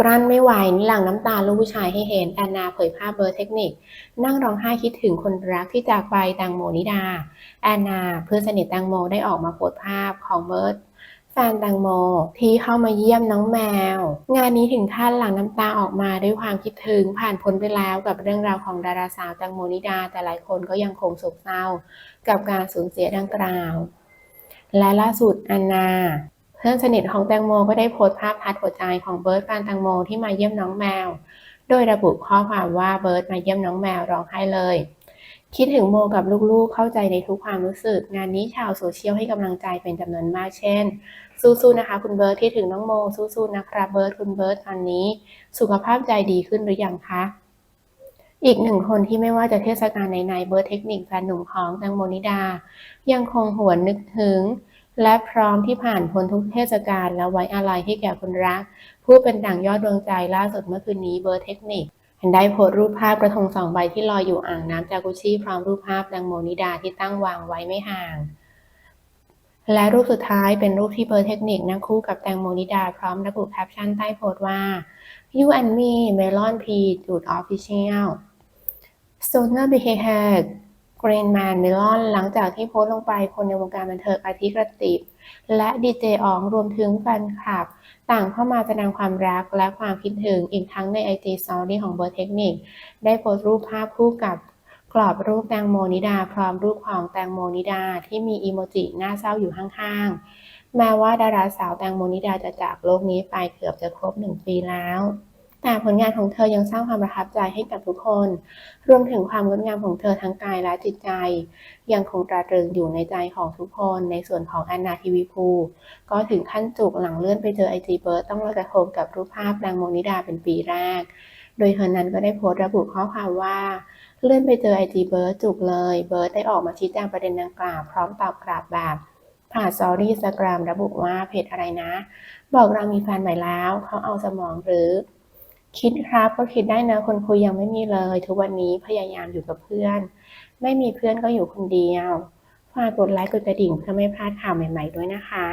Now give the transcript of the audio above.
กลั้นไม่ไหวหลั่งน้ำตาลูกผู้ชายให้เห็นแอนนาเผยภาพเบิร์เทคนิค นั่งร้องไห้คิดถึงคนรักที่จากไปแตงโมนิดา แอนนาเพื่อนสนิทแตงโมได้ออกมาโพสต์ภาพของเบิร์ดแฟนแตงโมที่เข้ามาเยี่ยมน้องแมว งานนี้ถึงขั้นหลั่งน้ำตาออกมาด้วยความคิดถึงผ่านพ้นไปแล้วกับเรื่องราวของดาราสาวแตงโมนิดา แต่หลายคนก็ยังคงโศกเศร้า กับการสูญเสียดังกล่าว และล่าสุดแอนนา พื่อนสนิทของแตงโมก็ได้โพสต์ภาพทัดหัวใจของเบิร์ดแฟนแตงโมที่มาเยี่ยมน้องแมว โดยระบุข้อความว่าเบิร์ดมาเยี่ยมน้องแมวร้องไห้เลย คิดถึงโมกับลูกๆเข้าใจในทุกความรู้สึก งานนี้ชาวโซเชียลให้กำลังใจเป็นจำนวนมากเช่น สู้ๆนะคะ คุณเบิร์ดที่ถึงน้องโมสู้ๆนะครับเบิร์ดคุณเบิร์ดตอนนี้ สุขภาพใจดีขึ้นหรือยังคะอีกหนึ่งคนที่ไม่ว่าจะเทศกาลไหนๆเบิร์ดเทคนิคแฟนหนุ่มของแตงโมนิดา ยังคงหวนนึกถึง และพร้อมที่ผ่านพ้นทุกเทศกาลและไว้อาลัยให้แก่คนรัก ผู้เป็นดั่งยอดดวงใจล่าสุดเมื่อคืนนี้เบิร์เทคนิคเห็นได้โพสต์รูปภาพกระทงสองใบที่ลอยอยู่อ่างน้ำจากุชิพร้อมรูปภาพแตงโมนิดาที่ตั้งวางไว้ไม่ห่าง และรูปสุดท้ายเป็นรูปที่เบิร์เทคนิคนั่งคู่กับแตงโมนิดาพร้อมระบุแคปชั่นใต้โพสต์ว่า You and me Melon P จุด Official Stoner Behavior Green Man Melon หลังจากที่โพสต์ลงไปคนในวงการบันเทิงอาทิกระติบและดีเจอ๋องรวมถึงแฟนคลับ ต่างเข้ามาแสดงความรักและความคิดถึงอีกทั้งใน IG Story ของเบอร์เทคนิค ได้โพสต์รูปภาพคู่กับกรอบรูปแตงโมนิดา พร้อมรูปของแตงโมนิดาที่มีอีโมจิหน้าเศร้าอยู่ข้างๆ แม้ว่าดาราสาวแตงโมนิดาจะจากโลกนี้ไปเกือบจะครบหนึ่งปีแล้ว แต่ผลงานของเธอยังสร้างความประทับใจให้กับทุกคน รวมถึงความงดงามของเธอทั้งกายและจิตใจ ยังคงตราตรึงอยู่ในใจของทุกคน ในส่วนของแอนนาทีวีพูก็ถึงขั้นจุกหลังเลื่อนไปเจอไอจีเบิร์ดต้องลอยกระทงกับรูปภาพแตงโมนิดาเป็นปีแรก โดยเธอนั้นก็ได้โพสต์ระบุข้อความว่าเลื่อนไปเจอไอจีเบิร์ดจุกเลย เบิร์ดได้ออกมาชี้แจงประเด็นดังกล่าวพร้อมตอบกลับแบบผ่านซอรี่สแกรมระบุว่าเพจอะไรนะ บอกเรามีแฟนใหม่แล้ว เขาเอาสมองหรือ คิดครับก็คิดได้นะคนคุยยังไม่มีเลย ทุกวันนี้พยายามอยู่กับเพื่อน ไม่มีเพื่อนก็อยู่คนเดียวฝากกดไลค์กดกระดิ่งเพื่อไม่พลาดข่าวใหม่ ๆ ด้วยนะคะ